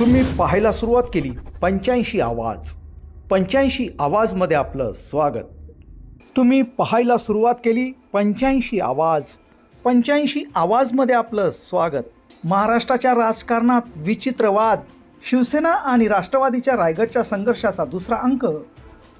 तुम्ही पाहायला सुरुवात केली. पंच्याऐंशी आवाज. पंच्याऐंशी आवाजमध्ये आपलं स्वागत. तुम्ही पाहायला सुरुवात केली. पंच्याऐंशी आवाज. पंच्याऐंशी आवाजमध्ये आपलं स्वागत. महाराष्ट्राच्या राजकारणात विचित्र वाद शिवसेना आणि राष्ट्रवादीच्या रायगडच्या संघर्षाचा दुसरा अंक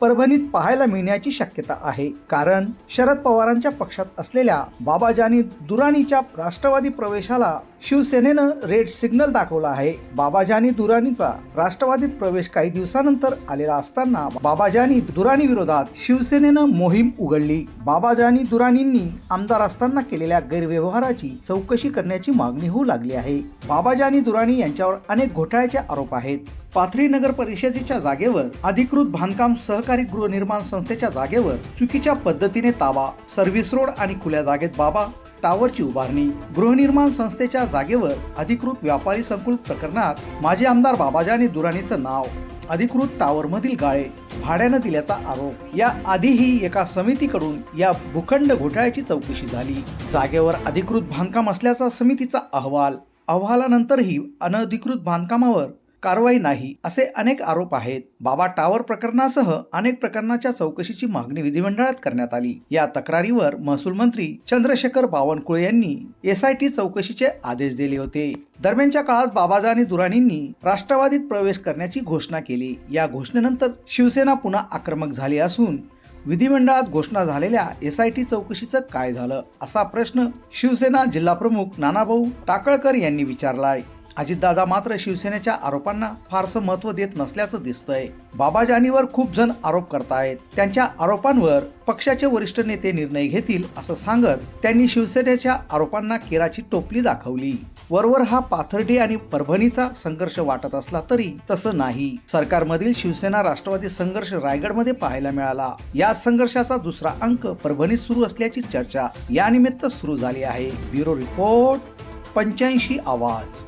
परभणीत पाहायला मिळण्याची शक्यता आहे. कारण शरद पवारांच्या पक्षात असलेल्या बाबाजानी दुराणीच्या राष्ट्रवादी प्रवेशाला शिवसेनेनं रेड सिग्नल दाखवला आहे. बाबाजानी दुराणीचा राष्ट्रवादीत प्रवेश काही दिवसानंतर आलेला असताना बाबाजानी दुराणी विरोधात शिवसेनेनं मोहीम उघडली. बाबाजानी दुराणींनी आमदार असताना केलेल्या गैरव्यवहाराची चौकशी करण्याची मागणी होऊ लागली आहे. बाबाजानी दुराणी यांच्यावर अनेक घोटाळ्याचे आरोप आहेत. पाथरी नगर परिषदेच्या जागेवर अधिकृत बांधकाम सहकारी गृहनिर्माण संस्थेच्या जागेवर चुकीच्या पद्धतीने ताबा सर्व्हिस रोड आणि खुल्या जागेत बाबा टावरची उभारणी गृहनिर्माण संस्थेच्या जागेवर अधिकृत व्यापारी संकुल प्रकरणात माजी आमदार बाबाजानी दुराणीचं नाव अधिकृत टावर मधील गाळे भाड्यानं दिल्याचा आरोप. या आधीही एका समितीकडून या भूखंड घोटाळ्याची चौकशी झाली. जागेवर अधिकृत बांधकाम असल्याचा समितीचा अहवाल अहवालानंतरही अनधिकृत बांधकामावर कारवाई नाही असे अनेक आरोप आहेत. बाबा टावर प्रकरणासह अनेक प्रकरणाच्या चौकशीची मागणी विधिमंडळात करण्यात आली. या तक्रारीवर महसूल मंत्री चंद्रशेखर बावनकुळे यांनी एसआयटी चौकशीचे आदेश दिले होते. दरम्यानच्या काळात बाबाजानी दुराणींनी राष्ट्रवादीत प्रवेश करण्याची घोषणा केली. या घोषणेनंतर शिवसेना पुन्हा आक्रमक झाली असून विधिमंडळात घोषणा झालेल्या एस आय टी चौकशीचं काय झालं असा प्रश्न शिवसेना जिल्हाप्रमुख नानाभाऊ टाकळकर यांनी विचारलाय. अजितदादा मात्र शिवसेनेच्या आरोपांना फारसं महत्त्व देत नसल्याचं दिसतंय. बाबाजानीवर खूप जण आरोप करतायत. त्यांच्या आरोपांवर पक्षाचे वरिष्ठ नेते निर्णय घेतील असं सांगत त्यांनी शिवसेनेच्या आरोपांना केराची टोपली दाखवली. वरवर हा पाथर्डी आणि परभणीचा संघर्ष वाटत असला तरी तसं नाही. सरकारमधील शिवसेना राष्ट्रवादी संघर्ष रायगडमध्ये पाहायला मिळाला. या संघर्षाचा दुसरा अंक परभणीत सुरू असल्याची चर्चा यानिमित्त सुरू झाली आहे. ब्युरो रिपोर्ट पंच्याऐंशी आवाज.